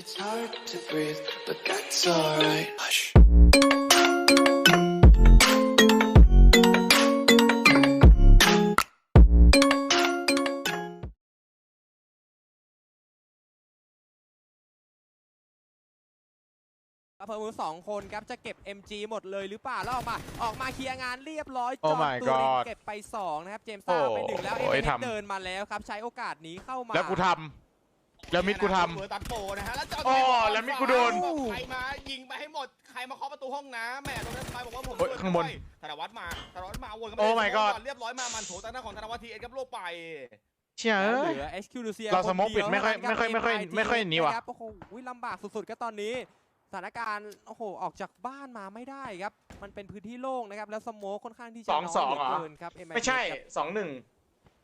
It's hard to breathe, but that's alright. Hush. อำเภอมือสองคนครับจะเก็บ MG หมดเลยหรือเปล่าแล้วออกมาออกมาเคลียร์งานเรียบร้อยโอ้จอห์น my ตูริน god เก็บไปสองนะครับ เจมส์ซ่าไปหนึ่งแล้วเอโอ้เมยเนทำ เดินมาแล้วครับ ใช้โอกาสนี้เข้ามาแล้วกูทำ แล้วมิดกูทเบอร์ตัดโปนะฮะแล้วจอห์นโอ้เทนแล้วมิดกูโดนบอกใครมายิงไปให้หมดใครมาเคาะประตูห้องน้ำแม่ตรงนั้นไปบอกว่าผมโอ้ยช่วยข้างบนด้วยธนวัฒน์มาธนวัฒน์มาวนกันโอ้ไป my ส god ก่อนเรียบร้อยมามันโถตั้งหน้าของธนวัฒน์ทีเอ็นกับโลกไปำเชี่ยแล้วเอ้เหยลือ HQ ลูเซียเราคนสโมกปิดไม่ค่อยเวไม่ค่อยไม่ค่อยเท่านั้นรับไม่ค่อย MIT หนีว่ะครับโอ้โหลำบากสุดๆก็ตอนนี้สถานการณ์โอ้โหออกจากบ้านมาไม่ได้ครับ มันเป็นพื้นที่โล่งนะครับ แล้วสโมกค่อนข้างที่จะสองน้ยสองเหลืเหรอเกินครับ MIT ไม่ใช่ครับสองหนึ่ง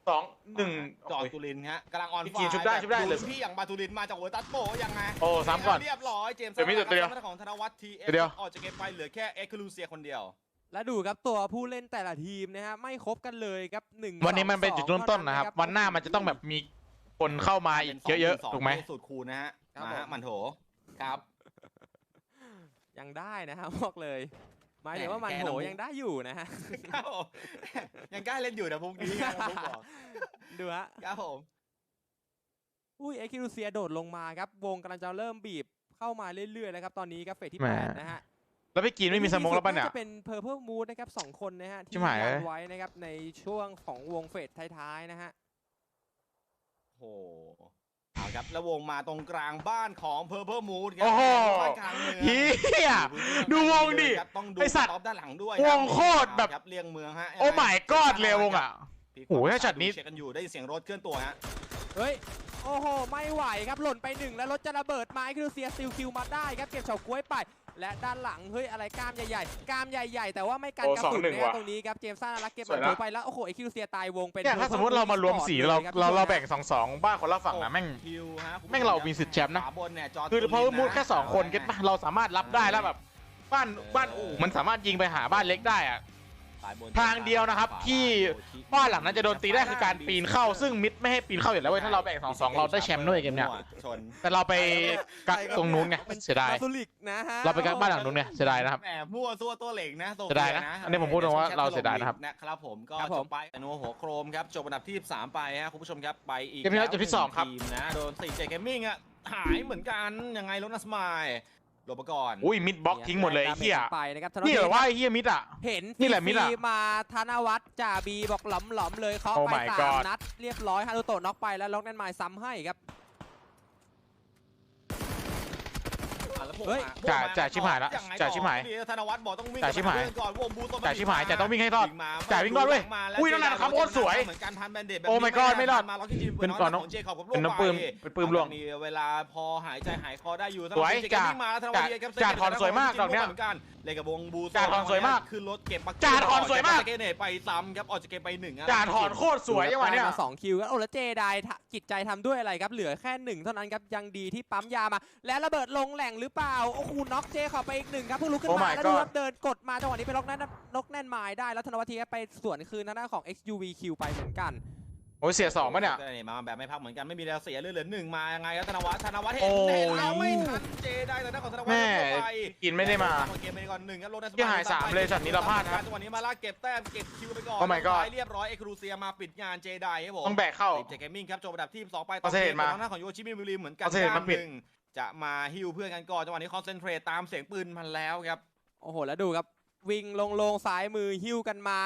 สองหนึ่งจอห์นตูรินฮะกำลังออนพี่ไฟกีนชุบได้ชุบได้แบบเหลือพี่อย่างบาตูรินมาจากเวอร์ตัสโปยังไงโอ้ซ้ำก่อนเรียบร้อยเจมส์เดี๋ยวมีแต่ตัวเดียวทางด้านของธนวัฒน์ทีเอตัวเดียวออกจากเกมไปเหลือแค่เอ็กซ์คลูเซียคนเดียว และดูครับตัวผู้เล่นแต่ละทีมนะฮะไม่ครบกันเลยครับหนึ่งวันนี้มันเป็นสองจุดเริ่มต้นนะครับเท่าวันหน้ามันจะต้องแบบมีคนเข้ามาอีกเยอะๆถูกไหมสูตรคูณนะฮะครับมาฮะผมมันโถครับ ยังได้นะครับบอกเลย หมายถึงว่ามันแกโหน้องมุกยังได้อยู่นะฮะครับผมยังกล้าเล่นอยู่นะพวกนี้ครับผมบอกดูฮะครับผมอุ้ยเอ็กคิวเซียโดดลงมาครับ วงกำลังจะเริ่มบีบเข้ามาเรื่อยๆแล้วครับ ตอนนี้ครับเฟสที่แหมแปดนะฮะแล้วพี่กินไม่มีสโมกแล้วป่ะเนี่ยาจะเป็นเพอร์เพ e มูดนะครับสองคนนะฮะชิที่บหายวางเลยไว้นะครับในช่วงของวงเฟสท้ายๆนะฮะโอ้โหเอาครับแล้ววงมาตรงกลางบ้านของเพอร์เพ e มูดครัโอ้โหบ้านกลาง เมืองเฮียดูวงดิครับต้องดูไอ้สัตว์ท็อปด้านหลังด้วยวงโคตรแบบ ครับเรียงเมืองฮะโอ้ my god เลยวงอะพี่โอ้โหถ้าช็อตนี้ เช็คกันอยู่ได้ยินเสียงรถเคลื่อนตัวฮะ เฮ้ย โอ้โห ไม่ไหวครับ หล่นไปหนึ่งแล้วรถจะระเบิดไม้คิวเซียซิลคิวมาได้ครับ เก็บเฉาก้วยไป และด้านหลัง เฮ้ย อะไรกล้ามใหญ่ๆ กล้ามใหญ่ๆ แต่ว่าไม่กันโอ้กระสองสุนหนึ่งนะฮะว่ะตรงนี้ครับ เจมส์ซ่าน่ารักเก็บสวยมันนะโไปแล้ว โอ้โหไอคิวเซียตายวงเป็นเนี่ยถ้าสมมติเรามารวมสีเราเราเราแบ่งสองสองบ้านคนละฝั่งนะแม่งคิวฮะคุณผู้ชแม่งเรามีสิทธิ์แชมป์นะขวาบนเนี่ยจอห์นคือตูรินเพราะว่ามูดนะแค่สองคนเก็ตปะเราสามารถรับได้แล้วแบบบ้านบ้านอู่มันสามารถยิงไปหาบ้านเล็กได้อะสายบน ทางเดียวนะครับ ที่บ้านหลังนั้นจะโดนตีได้คือการปีนเข้า ซึ่งมิดไม่ให้ปีนเข้าอยู่แล้วเว้ยถ้าเราแบ่งสองสองเราได้แชมป์ด้วยเกมเนี้ยชนแต่เราไปกักตรงนู้นไงเสียดายมาซูลิกนะฮะเราไปกักบ้านหลังนู้นไงเสียดายนะครับแหมมั่วซั่วตัวเหล็กนะโซเสียดายนะอันนี้ผมพูดตรงว่าเราเสียดายนะครับนะครับผมก็ครับจผบมไปอนุหัวโครมครับจบอันดับที่3ไปฮะคุณผู้ชมครับไปอีกเกมที่แล้วแล้วจบที่สองครับทีมนะโดนสี่เจเกมมิ่งอะหายเหมือนกันยังไงลนัสมาย หลบไปก่อนอุ้ยมิดบล็อกทิ้งหมดเลยไอ้เฮียไปนะครับธนี่เหรอว่าไอ้เฮียมิดอะ เห็นนี่แหละมิดอะฟรีๆมาธนวัฒน์จ่าบีบอกหลอมหลอมๆเลยเคาะ Oh ไป my สาม god นัดเรียบร้อยฮารุโตะน็อกไปแล้วล็อกแนนไมล์ซ้ำให้ครับ อะแล้วโผล่ เฮ้ยมาจ่าโผล่มจ่าชิบหายละงไงจ่าชิบหายต่อธนวัฒน์บอกต้องวิ่งจ่าชิบหายกลัก่อนวงบูต้องจ่าชิบหายจ่าต้องวิ่งให้รอดมาจ่าวิ่งรอดเว้ยมาแล้วอุ้ยนั่นน่ะครับโคตรสวยเหมือนการทันแบนเดดแบบโอ้ my god ไม่รอดมาล็อกที่จีเป็นก่อนน้องของเจคอบกับโลเป็นน้องปืนเป็นปืนลวงมีเวลาพอหายใจหายคอได้อยู่สวยเจเกมมิ่งมาแล้วธนวัฒน์จ่าครับจ่าถอนสวยมากดอกเนี้ยเหมือนกันเล่นกับวงบูจ่าถอนสวยมากขึ้นรถเก็บปักจ่าถอนสวยมากเจเกเนตไปซ้ำครับออกจากเกมไปหนึ่งะจ่าถอนโคตรสวยจังหวะเนี้ยได้มาสองคิวครับโอ้แล้วเจไดทะจิตใจทำด้วยอะไรครับเหลือแค่หนึ่งเท่านั้นครับยังดีที่ปั๊มยามา และระเบิดลงแหล่งหรือเปล่าโอ้โหน็อกเจเขอไปอีกหนึ่งครับเพิ่งลุกขึ้น Oh มา my แล้วดู god ครับเดินกดมาจังหวะนี้ไปล็อกแน่นล็อกแน่นไม้ได้ แล้วธนวัฒน์ทีไปสวนคืนทางด้านของ XUVQ ไปเหมือนกัน โอ้ยเสียสองปะเนี่ย มาแบบไม่พักเหมือนกันไม่มีแล้วเสียเลือดเหลือหนึ่งมายังไงครับธนวัฒน์ธนวัฒน์เห็นโอ้ยเห็นเราไม่ทันเจได้แต่หน้าของธนวัฒน์แม่ เข้าไปกินไม่ได้มา เกมไปก่อนหนึ่งครับโรนัสที่หายสามเลยช็อตนี้เราพลาดครับจังหวะนี้มาลากเก็บแต้มเก็บคิวไปก่อน Oh my god ท้ายเรียบร้อยเอ็กซ์ครูเซียมาปิดงานเจไดครับผม ต้องแบกเข้า เจเกมมิ่งครับจบอันดับที่สองไปเอาเสร็จมาทางด้านของโยชิมิมิริเหมือนกันเอาเสร็จมาปิด หนึ่ง จะมาฮิวเพื่อนกันก่อนจังหวะนี้คอนเซนเทรตตามเสียงปืนมาแล้วครับ โอ้โห แล้วดูครับ วิ่งลงลงซ้ายมือหิ้วกันมา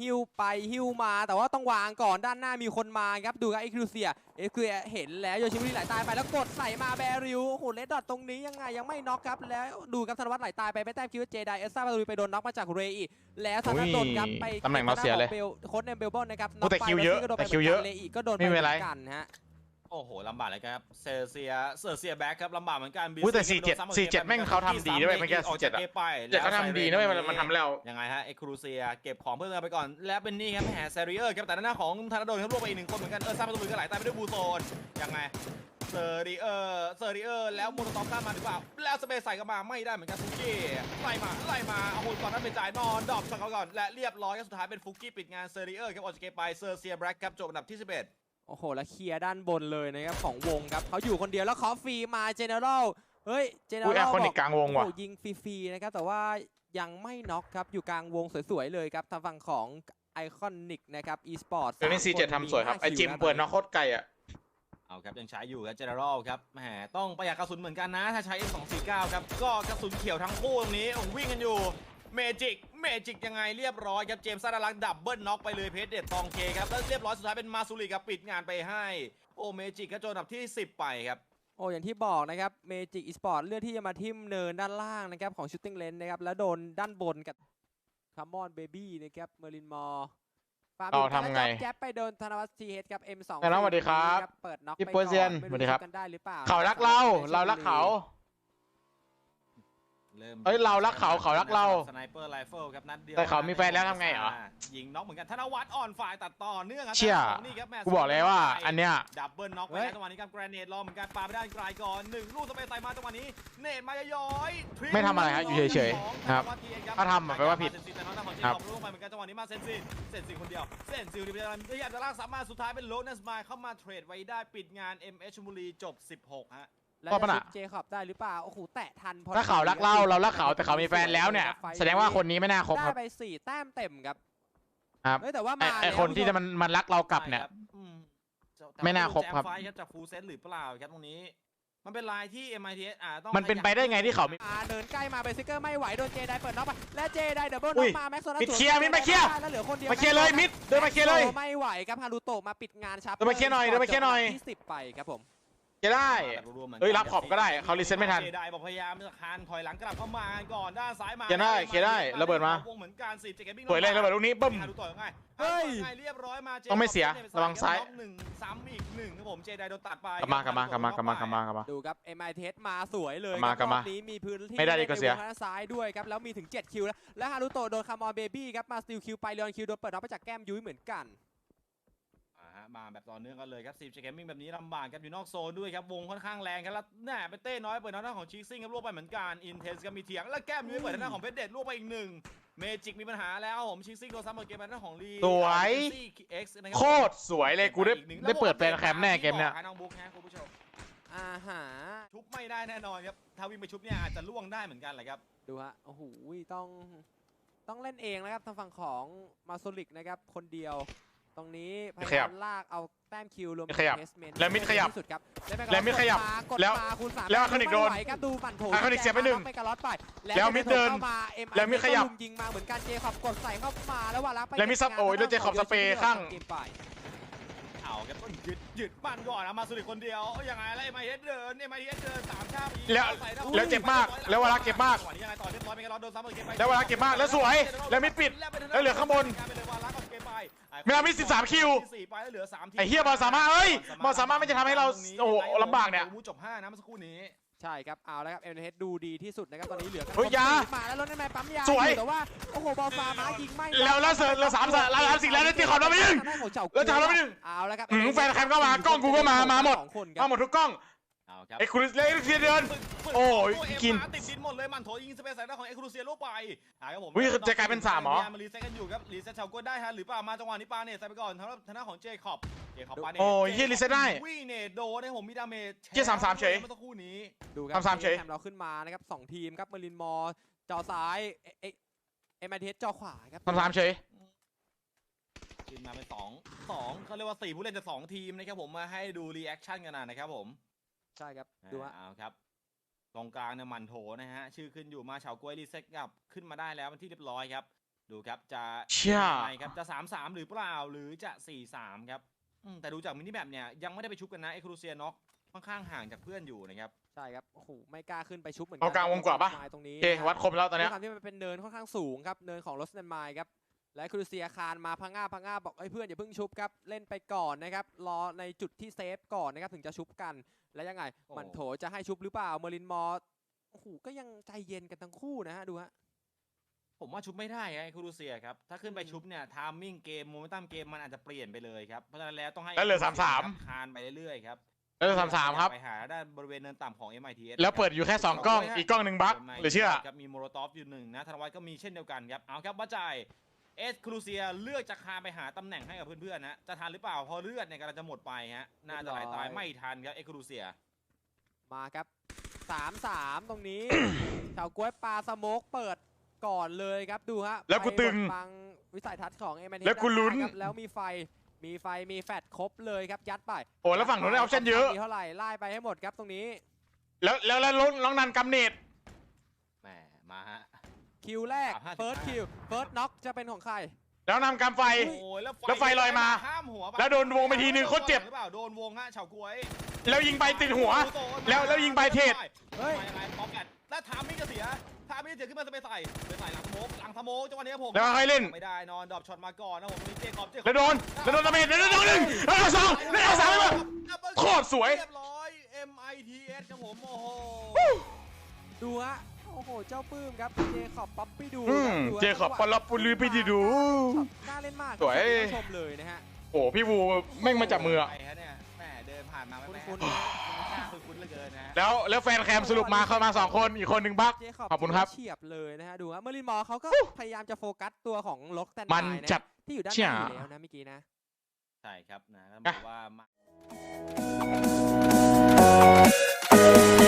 หิ้วไปหิ้วมาแต่ว่าต้องวางก่อนด้านหน้ามีคนมาครับดูครับเอ็กซ์คลูเซียเอ็กซ์คลูเซียเห็นแล้วโยชิมิริไหลตายไปแล้วกดใส่มาแบริวโอ้โหเลดดอทตรงนี้ยังไงยังไม่น็อกครับแล้วดูครับธนวัฒน์ไหลตายไปไม่แต้มคิดว่าเจไดเอสซ่าบารูไปโดนน็อกมาจากเรอีแล้วธนวัฒน์โดนครับไปตำแหน่งเราเสียเลยบลโค้ดเนมเบลบอนนะครับโอ้แต่คิวเยอะน็กไปแต่คิวเยอะเลอีก็โดนไปไม่เหเป็มืนไรอนกันฮะ โอ้โหลำบากเลยครับเซอร์เซียเซอร์เซียแบ็คครับลำบากเหมือนกันอุ้ยแต่ BC 47โดนซ้ำ47แม่งเขาทำดีด้วยเมื่อกี้ออกจากเกมไปเจ็ดเขาทำดีนะเว้ยมันมันทำแล้ว ยังไงฮะเอ็กครูเซียเก็บของเพื่อนไปก่อน และเป็นนี่ครับแหมเซริเออร์ครับแต่ด้านหน้าของธนาโดนครับรวมไปอีกหนึ่งคนเหมือนกันเออซ้ำประตูมือก็ไหลตายไปด้วยบูโซนยังไงเซอริเออร์เซอริเออร์แล้วโมโนตอมข้ามมาหรือเปล่าแล้วสเปซใส่เข้ามาไม่ได้เหมือนกันฟุกี้ไล่มาไล่มาเอาหุ่นก่อนนั้นเป็นจ่ายนอนดรอปสักเขาก่อนและเรียบร้อยครับสุดท้ายเป็นฟุกี้ปิดงานเซริเออร์ครับออกจากเกมไปเซอร์เซียแบล็กครับจบอันดับที่11 โอ้โห แล้วเคลียร์ด้านบนเลยนะครับของวงครับเขาอยู่คนเดียวแล้วขอฟรีมาเจเนอรัลเฮ้ยเจเนออุ้ยรัแอลคคอนิบกอกกลางวงโอ้ว่ะโหยิงฟรีๆนะครับแต่ว่ายังไม่น็อกครับอยู่กลางวงสวยๆเลยครับทางฝั่งของไอคอนิกนะครับ e สปอร์ตเดี๋ยวนี้ซีเจ็ดทำสวยครับ ไอจิมเปิดน็อกโคตรไกลอะเอาครับยังใช้อยู่ครับเจเนอรัลครับแหมต้องประหยัดกระสุนเหมือนกันนะ ถ้าใช้ M249 ครับก็กระสุนเขียวทั้งคู่ตรงนี้โอ้โหวิ่งกันอยู่ เมจิกเมจิกยังไงเรียบร้อยครับเจมส์ซาดาลักดับเบิลน็อกไปเลยเพชรเด็ดตองเคครับแล้วเรียบร้อยสุดท้ายเป็นมาซูริครับปิดงานไปให้ โอ้เมจิกก็โจนอันดับที่ 10 ไปครับโอ้อย่างที่บอกนะครับเมจิกอีสปอร์ตเลือกที่จะมาทิมเนินด้านล่างนะครับของชูตติ้งเลนนะครับแล้วโดนด้านบนกับคามอนเบบี้นะครับเมอร์ลินมอร์ฟาร์มเอาอยู่ทำไงแจ๊บไปโดนธนวัฒน์ทีเฮดครับ M2 ธนวัฒน์สวัสดีครับเปิดน็อกพี่ไปเปอร์เซียนไม่สวัสดีครับสู้กันได้หรือเปล่าเขารักเราเรารักเขา เริ่มเอ้ยเรารักเขาเขารักเราสไนเปอร์ไรเฟิลครับนัดเดียวแต่เขามีแฟนแล้วทำไงเหรอยิงน็อกเหมือนกันธนวัฒน์อ่อนฝ่ายตัดต่อเนื่องครับเชี่ยนี่ครับแม่กูบอกเลยว่า อันเนี้ยดับเบิลน็อกไปแล้วจังหวะนี้ครับแกรเนตรอเหมือนกันปาไปด้านไกลก่อนหนึ่งลูกสเปซใส่มาจังหวะนี้เนตมาย้อยๆทริปไม่ทำอะไรครับอยู่เฉยๆครับถ้าทำอะแปลว่าผิดเซนซิแต่น้องทางของเจครับคอบลูกไปเหมือนกันจังหวะนี้มาเซนซิเซนซิคนเดียวเซนซิที่พยายามพยายามจะลากสามารถสุดท้ายเป็นโลนัสมายเข้ามาเทรดไว้ได้ปิดงาน MH ชลบุรีจบ 16ฮะ แล้วก็จะปะน่ะ ชิปเจคอบได้หรือเปล่าโอ้โหแตะทันพอถ้าเขารักเราเรารักเขาแต่เขามีแฟนแล้วเนี่ย แสดงว่าคนนี้ไม่น่าคบคได้รับ ไปสี่แต้มเต็มครับครับ เฮ้ยแต่ว่าไอมาไอแล้วคนที่ผู้ชจะมันมันรักเรากลับเนี่ย ใช่ครับอืมแต่ไม่น่าคบครับ แจมไฟท์ครับจากฟูลเซตหรือเปล่าครับตรงนี้ มันเป็นลายที่ MITS อ่าต้องมันเป็นไปได้ไงที่เขามี อ่าเดินใกล้มาเบซิเกอร์ไม่ไหวโดนเจไดเปิดน็อกไปและเจไดเดบเบิลอุ้น็อยกมาแม็กโซนัสมิดเคลียร์มิดมาเคลียร์ แล้วเหลือคนเดียวมาเคลียร์เลยมิดเดินมาเคลียร์เลยแม็กโซไม่ไหวครับฮารุโตะมาปิดงานชับเดินมาเคลียร์หน่อยเดินมาเคลียร์หน่อย ที่สิบไปครับผม จะได้แบบรวมๆหมืนกันเอ้ยรับขอบก็ได้เขารีเซ็ตไม่ทัน เจไดบอกพยายามจะคานถอยหลังกลับเข้ามาก่อนด้านซ้ายมาเคลียร์ได้เคลียร์ได้ระเบิดมาวงเหมือนกันสิเจเกมมิ่งสวยเลยระเบิดลูกนี้บึ้มฮารุโตะยังไงเฮ้ยฮารุโตะยังไงเรียบร้อยมาจต้องไม่เสียคอบระวังซ้ายน็อกหนึ่งซ้ำอีกหนึ่งครับผมเจไดโดนตัดไปกลับมากลับมากลับมากลับมากลับมากลับมาดูครับ MITS มาสวยเลยกลับมาครับกลับมารอบนี้มีพื้นที่ไม่ได้ดีในก็เสียวงด้านซ้ายด้วยครับแล้วมีถึง7คิวแล้วและฮารุโตะโดนคามอนเบบี้ครับมาสติลคิวไปเลออนคิวโดนเปิดรับไปจากแก้มยุ้ยเหมือนกันอ่าฮะ มาแบบต่อเนื่องกันเลยครับซีเจเกมมิ่งแบบนี้ลำบากครับอยู่นอกโซนด้วยครับ วงค่อนข้างแรงครับแล้วแน่เป็นเต้น้อยเปิดทางด้านของชิคซิงครับลวกไปเหมือนกันอินเทนส์ก็มีเถียงแล้วแก้มยุ้ยเปิดทางด้านของเพชรเดชลวกไปอีกหนึ่งเมจิกมีปัญหาแล้วผมชิคซิงโดนซ้ำเปิดเกมไปทางด้านของลีสวยเอ็กซ์นะครับโคตรสวยเลยกูได้อีหนึ่งได้เปิดแฟนแคมป์แน่เกมเนี้ยที่บอกฮะน้องบุ๊กฮะคุณผู้ชมอ่าฮะชุบไม่ได้แน่นอนครับถ้าวิ่งไปชุบเนี่ยอาจจะล่วงได้เหมือนกันแหละครับ ดูฮะโอ้โหต้องต้องเล่นเองนะครับทางฝั่งของมาโซลิกนะครับคนเดียว ตรงนี้พยาขยัยาบมลากเอาแต้มคิวรวมขยับเทสเมนต์แล้วมิดขยับที่สุดครับแล้วมิดขยับกดแล้วมาคูณสามแล้วอาคานิกโดนไม่ไหวครับดูหมันโถอาคานิกเสียไปหนึ่งไปกระล็อตไปแล้วมิดเดินข้ามา MIT แล้วมิดขยับก็ลุยิงมาเหมือนกันเจคอบกดใส่เข้ามาแล้วว่ารับไปแล้วมิดซับโอ้ยแล้วเจคอบสเปย์ข้างเกมไปเอาครับต้องยึดยึดบ้านก่อนนะมาสุริคนเดียวยังไงแล้วเอ็มไอเอสเดินเอ็มไอเอสเดินสามชาติแล้วแล้วเจ็บมากแล้ววาระเจ็บมากจังหวะนี้ยังไงต่อเรียบร้อยไม่กันรอโดนซ้ำเปิดเกมไปแล้ววาระเจ็บมากแล้วสวยแล้วมิดปิดแล้วเหลือข้างบน เวลามี13คิวสี่ไปแล้วเหลือสามทีไอ้เหี้ยบอลสามารถเอ้ยบอลสามารถไม่จะทำให้เราโอ้โหลำบากเนี่ยจบห้านะเมื่อสักครู่นี้ ใช่ครับ เอาแล้วครับ เอ็มเฮดดูดีที่สุดนะครับ ตอนนี้เหลือกันเฮ้ยยามาแล้วรถในแมปั๊มยาสวยแต่ว่า โอ้โห บอลฟ้ามายิงไม่แล้วแล้วเสิร์ฟแล้วสามเสิร์ฟแล้วสามสิ่งแล้วแล้วตีขอบเราไม่ยิงทางด้านของเจ้าแล้วจะเอาเราไม่ยิงเอาแล้วครับหืมแฟนแคมป์ก็มากล้องกูก็มามาหมด สองคนคมารับหมดทุกกล้อง เอาครับไอ้คุณเล่นเทียเดิน โอ้ยตัวเอ็มกินมาติดดินหมดเลยมันโถยิงสเปซใส่หน้าของเอ็กซ์ครูเซียลงไปหายครับผมอุ๊ยจะกลายเป็นสามเหรอพยยมารีเซ็ตกันอยู่ครับรีเซ็ตชาวก้นได้ฮะหรือเปล่ามาจังหวะนี้ปาเนตใส่ไปก่อนทางด้านทางด้านของเจคอบเจคอบปาเนตโอ้ยเหี้ยรีเซ็ตได้วิ่งเนตโดนให้ผมมีดาเมจเหี้ย33เฉยเมื่อสักครู่นี้ดูครัทำสามเฉยแคมเราขึ้นมานะครับสองทีมครับเมอรินมอร์จอซ้ายเอเอเอ็มเฮดจอขวาครับทำสามเฉยทีมมาเป็นสองสองเขาเรียกว่าสี่ผู้เล่นจากสองทีมนะครับผมมาให้ดูรีแอคชั่นกันหน่อยนะครับผม ใช่ครับ ดูฮะเอาครับ ตรงกลางเนี่ยมันโถนะฮะ ชื่อขึ้นอยู่มาเฉากล้วยรีเซ็ตกลับขึ้นมาได้แล้วเป็นที่เรียบร้อยครับ ดูครับจะเชี่ยยังไงครับจะ3 3หรือเปล่าหรือจะ4 3ครับอืมแต่ดูจากมินิแมปเนี่ยยังไม่ได้ไปชุบกันนะเอครูเซียน็อกค่อนข้างห่างจากเพื่อนอยู่นะครับใช่ครับโอ้โหไม่กล้าขึ้นไปชุบเหมือนกัเอากลางวงกว่าปะตรงนี้โอเคนะฮะวัดคมแล้วตอนด้เนี้วยยความที่มันเป็นเนินค่อนข้างสูงครับเนินของรถสแตนมายครับ และครูเซียคานมาพังงาพังงาบอกเอ้ยเพื่อนอย่าเพิ่งชุบครับเล่นไปก่อนนะครับรอในจุดที่เซฟก่อนนะครับถึงจะชุบกัน แล้วยังไงโอ้มันโถจะให้ชุบหรือเปล่าเมอรินมอร์โอ้โหก็ยังใจเย็นกันทั้งคู่นะฮะดูฮะผมว่าชุบไม่ได้ไงครูเซียครับถ้าขึ้นไปอืมชุบเนี่ยทามมิ่งเกมโมเมนตัมเกมมันอาจจะเปลี่ยนไปเลยครับเพราะฉะนั้นแล้วต้องให้แล้วเหลือครูซีย33คานไปเรื่อยๆครับแล้วสามสามครับไปหาด้านบริเวณเนินต่ำของ MITS แล้วเปิดอยู่แค่สองกล้องอีกกล้องหนึ่งบั๊กหรือเชื่อครับมีโมโรตอฟอยู่หนึ่งนะธนวัฒน์ก็มีเช่นเดียวกันครับเอาครับว่าจ่าย เอสครูเซียเลือกจะคานไปหาตำแหน่งให้กับเพื่อนๆนะจะทันหรือเปล่าเพราะเลือดเนี่ยกำลังจะหมดไปฮะน่าจะไหลตายไม่ทันครับเอสครูเซีย มาครับสามสามตรงนี้ ชาวกล้วยปลาสโมกเปิดก่อนเลยครับดูฮะแล้วกูไปตึงบดบังวิสัยทัศน์ของเอ a มแล้วกูลุ้นแล้วมีไฟมีไฟมีแฟดครบเลยครับยัดไปโอ้แล้วฝั่งนู้นได้ออปชั่นเยอะ มีเท่าไหร่ไล่ไปให้หมดครับตรงนี้ แล้วแล้วแล้วน้องนันกำเนิดแหมมาฮะ คิวแรกสามห้าสิบเฟิร์สห้าคิวเฟิร์สน็อกจะเป็นของใคร แล้วนำกำไฟ โอ้ยแล้วแล้วไฟลอยมาข้ามหัวไปแล้วโดนวงไปทีนึงโคตรเจ็บ หรือเปล่าโดนวงฮะเฉาก๊วยแล้วยิงไปติดหัว แล้วแล้วยิงไปเทศเฮ้ยมายังไงป๊อปแอดแล้วทามมิ่งจะเสียทามมิ่งจะเสียขึ้นมาจะไปใส่ไปใส่หลังสโมกหลังสโมกจังหวะนี้ครับผมแล้วค่อยเล่นไม่ได้นอนดรอปช็อตมาก่อนนะผมตรงนี้เจคอบเจคอบแล้วโดนแล้วโดนดาเมจแล้วโดนหนึ่งแล้วโดนสองแล้วโดนสามไปหมดโคตรสวยเรียบร้อย MITS ครับผมโอ้โหดูฮะ โอ้โห เจ้าปื้มครับ เจคอบป๊อปปี้ดูเจคอบปอลปุลีปิจิดูน่าเล่นมากสวย คุณผู้ชมเลยนะฮะ โอ้พี่วูแม่งมาจับมืออะนแหมเดินผ่านมาไม่แล้วแล้วแฟนแคมสรุปมาเข้ามาสองคนอีกคนหนึ่งบักขอบคุณครับเฉียบเลยนะฮะ ดูครับเมลินมอเขาก็พยายามจะโฟกัสตัวของล็อกแตนมันไจัด ที่อยู่ด้านในแล้วนะเมื่อกี้นะ ใช่ครับนะบอกว่า